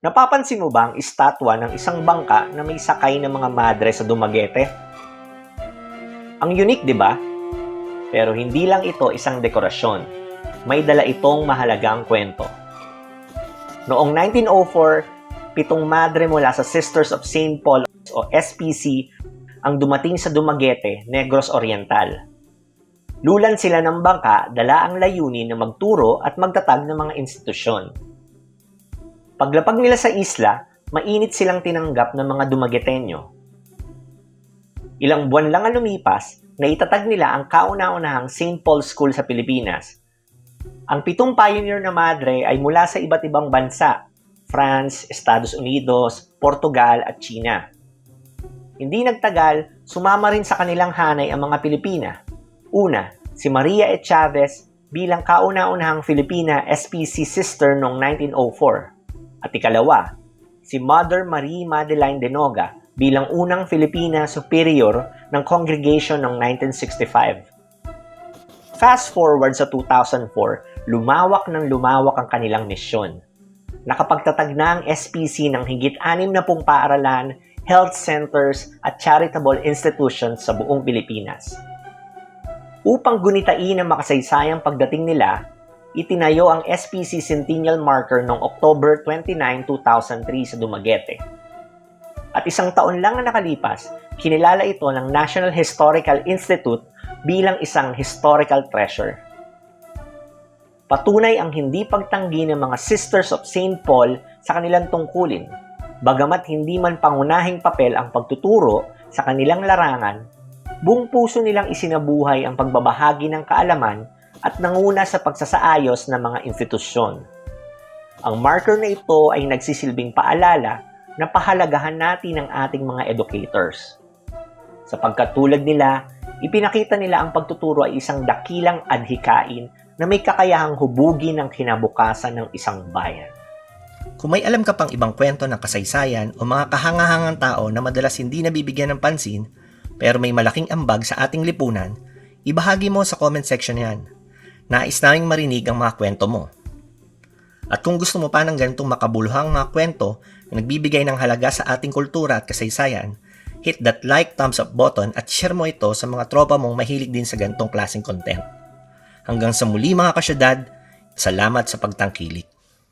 Napapansin mo ba ang estatwa ng isang bangka na may sakay ng mga madre sa Dumaguete? Ang unique, di ba? Pero hindi lang ito isang dekorasyon. May dala itong mahalagang kwento. Noong 1904, pitong madre mula sa Sisters of St. Paul o SPC ang dumating sa Dumaguete, Negros Oriental. Lulan sila ng bangka, dala ang layunin na magturo at magtatag ng mga institusyon. Paglapag nila sa isla, mainit silang tinanggap ng mga Dumagueteño. Ilang buwan lang ang lumipas, naitatag nila ang kauna-unahang St. Paul School sa Pilipinas. Ang pitong pioneer na madre ay mula sa iba't ibang bansa, France, Estados Unidos, Portugal at China. Hindi nagtagal, sumama rin sa kanilang hanay ang mga Pilipina. Una, si Maria E. Chavez bilang kauna-unahang Filipina SPC sister noong 1904. At ikalawa, si Mother Marie Madeline Denoga bilang unang Filipina superior ng congregation noong 1965. Fast forward sa 2004, lumawak ng lumawak ang kanilang misyon. Nakapagtatag na ang SPC ng higit anim na pong paaralan, health centers at charitable institutions sa buong Pilipinas. Upang gunitain ang makasaysayang pagdating nila, itinayo ang SPC Centennial Marker noong October 29, 2003 sa Dumaguete. At isang taon lang na nakalipas, kinilala ito ng National Historical Institute bilang isang historical treasure. Patunay ang hindi pagtanggi ng mga Sisters of St. Paul sa kanilang tungkulin, bagamat hindi man pangunahing papel ang pagtuturo sa kanilang larangan, buong puso nilang isinabuhay ang pagbabahagi ng kaalaman at nanguna sa pagsasaayos ng mga institusyon. Ang marker na ito ay nagsisilbing paalala na pahalagahan natin ang ating mga educators. Sapagkat tulad nila, ipinakita nila ang pagtuturo ay isang dakilang adhikain na may kakayahang hubugin ang kinabukasan ng isang bayan. Kung may alam ka pang ibang kwento ng kasaysayan o mga kahangahangang tao na madalas hindi nabibigyan ng pansin pero may malaking ambag sa ating lipunan, ibahagi mo sa comment section yan. Nais naming marinig ang mga kwento mo. At kung gusto mo pa ng ganitong makabuluhang mga kwento na nagbibigay ng halaga sa ating kultura at kasaysayan, hit that like, thumbs up button at share mo ito sa mga tropa mong mahilig din sa ganitong klaseng content. Hanggang sa muli mga kasyudad, salamat sa pagtangkilik.